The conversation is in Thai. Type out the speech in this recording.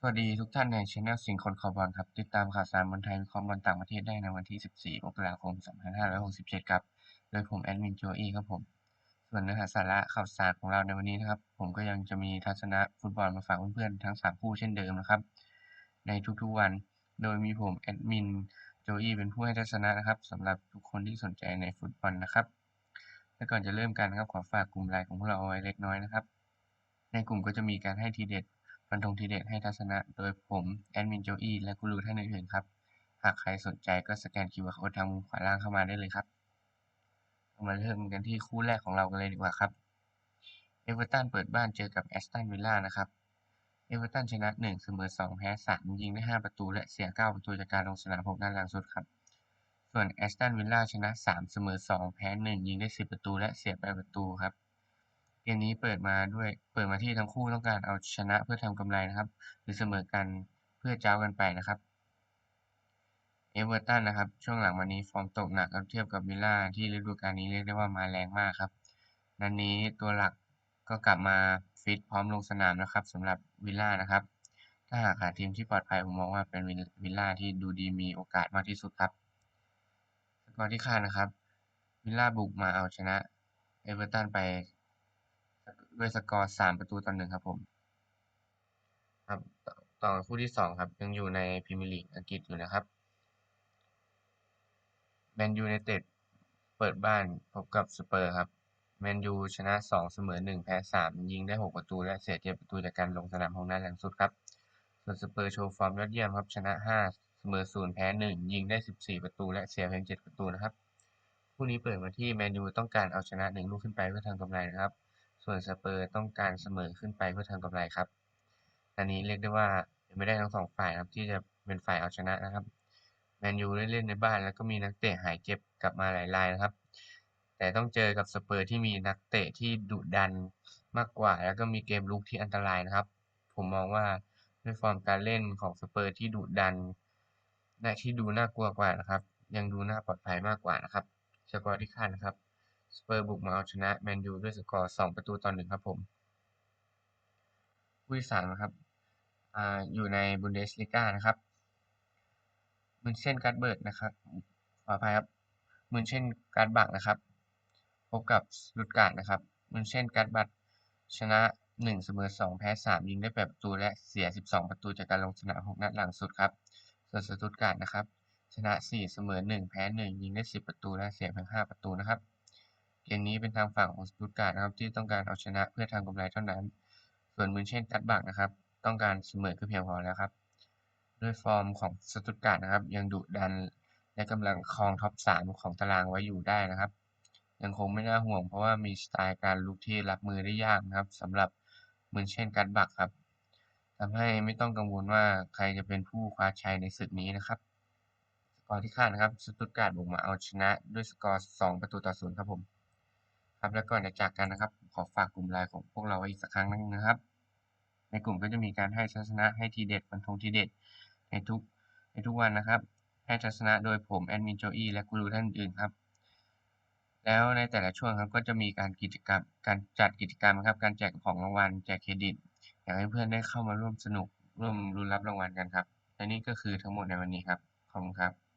สวัสดีทุกท่านในช anel สิงห์คนคอบอลครับ ติดตามข่าวสารบอลไทยวิเคราะห์บอลต่างประเทศได้ในวันที่ 14 มกราคม 2567 ครับ โดยผมแอดมินโจอี้ครับผม ส่วนเนื้อหาสาระข่าวสารของเราในวันนี้นะครับ ผมก็ยังจะมีทัศนะฟุตบอลมาฝากเพื่อนๆทั้ง 3 คู่เช่นเดิมนะครับ ในทุกๆวัน โดยมีผมแอดมินโจอี้เป็นผู้ให้ทัศนะนะครับสำหรับทุกคนที่สนใจในฟุตบอลนะครับ และก่อนจะเริ่มกันนะครับขอฝากกลุ่มไลน์ของพวกเราเอาไว้เล็กน้อยนะครับ ในกลุ่มก็จะมีการให้ทีเด็ด ฟันธงทีเด็ดให้ทัศนะ โดยผมแอดมินโจอี้และกูรูท่านอื่นๆครับ หากใครสนใจก็สแกน QR Code ทางมุมขวาล่างเข้ามาได้เลยครับ มาเริ่มกันที่คู่แรกของเรากันเลยดีกว่าครับ เอเวอร์ตันเปิดบ้านเจอกับแอสตันวิลล่านะครับ เอเวอร์ตันชนะ1เสมอ2แพ้3ยิงได้ 5 ประตูและเสีย 9 ประตูจากการลงสนาม6นัดหลังสุดครับ ส่วนแอสตันวิลล่าชนะ3เสมอ2แพ้1ยิงได้ 10 ประตูและเสีย8ประตูครับ มนี้เปิดมาด้วยเปิดมาที่ทั้งคู่ต้องการเอาชนะเพื่อทำกำไรนะครับ หรือเสมอกันเพื่อเจ้ากันไปนะครับเอเวอร์ตันนะครับ ช่วงหลังมานี้ฟอร์มตกหนักเทียบกับวิลล่าที่ฤดูกาลนี้เรียกได้ว่ามาแรงมากครับนันนี้ตัวหลักก็กลับมาฟิตพร้อมลงสนามนะครับสำหรับวิลล่านะครับ ถ้าหากหาทีมที่ปลอดภัยผมมองว่าเป็นวิลล่าที่ดูดีมีโอกาสมากที่สุดครับสกอร์ที่คาดนะครับวิลล่าบุกมาเอาชนะเอเวอร์ตันไป ด้วยสกอร์สามประตูต่อหนึ่งครับผม ครับต่อต่อคู่ที่สองครับ ยังอยู่ในพรีเมียร์ลีกอังกฤษอยู่นะครับแมนยูไนเต็ดเปิดบ้านพบกับสเปอร์ครับแมนยูชนะสองเสมอหนึ่งแพ้สามยิงได้หกประตู และเสียเจ็ดประตูจากการลงสนามของนัดหลังสุดครับ ส่วนสเปอร์โชว์ฟอร์มยอดเยี่ยมครับ ชนะห้าเสมอศูนย์แพ้หนึ่งยิงได้สิบสี่ประตู และเสียเพียงเจ็ดประตูนะครับ คู่นี้เปิดมาที่แมนยูต้องการเอาชนะหนึ่งลูกขึ้นไปเพื่อทำกำไรนะครับ ส่วนสเปอร์ต้องการเสมอขึ้นไปเพื่อทำกำไรครับ อันนี้เรียกได้ว่าไม่ได้ทั้งสองฝ่ายครับที่จะเป็นฝ่ายเอาชนะนะครับแมนยูได้เล่นในบ้านแล้วก็มีนักเตะหายเจ็บกลับมาหลายรายนะครับ แต่ต้องเจอกับสเปอร์ที่มีนักเตะที่ดุดันมากกว่า แล้วก็มีเกมลุกที่อันตรายนะครับ ผมมองว่าด้วยฟอร์มการเล่นของสเปอร์ที่ดุดันและที่ดูน่ากลัวกว่านะครับ ยังดูน่าปลอดภัยมากกว่านะครับสกอร์ที่คาดนะครับ สเปอร์บุกมาเอาชนะแมนยูด้วยสกอร์สองประตูต่อหนึ่งครับผมคู่ที่สามนะครับอ่าอยู่ในบุนเดสลิก้านะครับมุนเช่นการ์ดเบิร์ดนะครับขออภัยครับมุนเช่นการ์ดบักนะครับ พบกับลุดการ์ดนะครับมุนเช่นการ์ดบัตชนะหนึ่งเสมอสองแพ้สามยิงได้แปดประตูและเสียสิบสองประตูจากการลงสนามหกนัดหลังสุดครับ ส่วนสตุตการ์ดนะครับ ชนะสี่เสมอหนึ่งแพ้หนึ่งยิงได้สิบประตูและเสียเพียงห้าประตูนะครับ เกมนี้เป็นทางฝั่งของสตุตการ์ดนะครับที่ต้องการเอาชนะเพื่อทำกำไรเท่านั้น ส่วนมุนเช่นการ์ดบักนะครับ ต้องการเสมอก็เพียงพอแล้วครับ ด้วยฟอร์มของสตุตการ์ดนะครับ ยังดุดันและกำลังครองท็อปสามของตารางไว้อยู่ได้นะครับ ยังคงไม่น่าห่วงเพราะว่ามีสไตล์การลุกที่รับมือได้ยากนะครับสำหรับมุนเช่นการ์ดบักครับทำให้ไม่ต้องกังวลว่าใครจะเป็นผู้คว้าชัยในศึกนี้นะครับสกอร์ที่คาดนะครับสตุตการ์ดบุกมาเอาชนะด้วยสกอร์สองประตูต่อศูนย์ครับผม ครับแล้วก่อนจะจากกันนะครับ ขอฝากกลุ่มไลน์ของพวกเราไว้อีกสักครั้งนึงนะครับ ในกลุ่มก็จะมีการให้ทัศนะให้ทีเด็ดฟันธงทีเด็ดในทุกในทุกวันนะครับ ให้ทัศนะโดยผมแอดมินโจอี้และกูรูท่านอื่นครับ แล้วในแต่ละช่วงครับก็จะมีการกิจกรรมการจัดกิจกรรมครับ การแจกของรางวัลแจกเครดิต อยากให้เพื่อนได้เข้ามาร่วมสนุกร่วมรุ้นรับรางวัลกันครับและนี่ก็คือทั้งหมดในวันนี้ครับขอบคุณครับ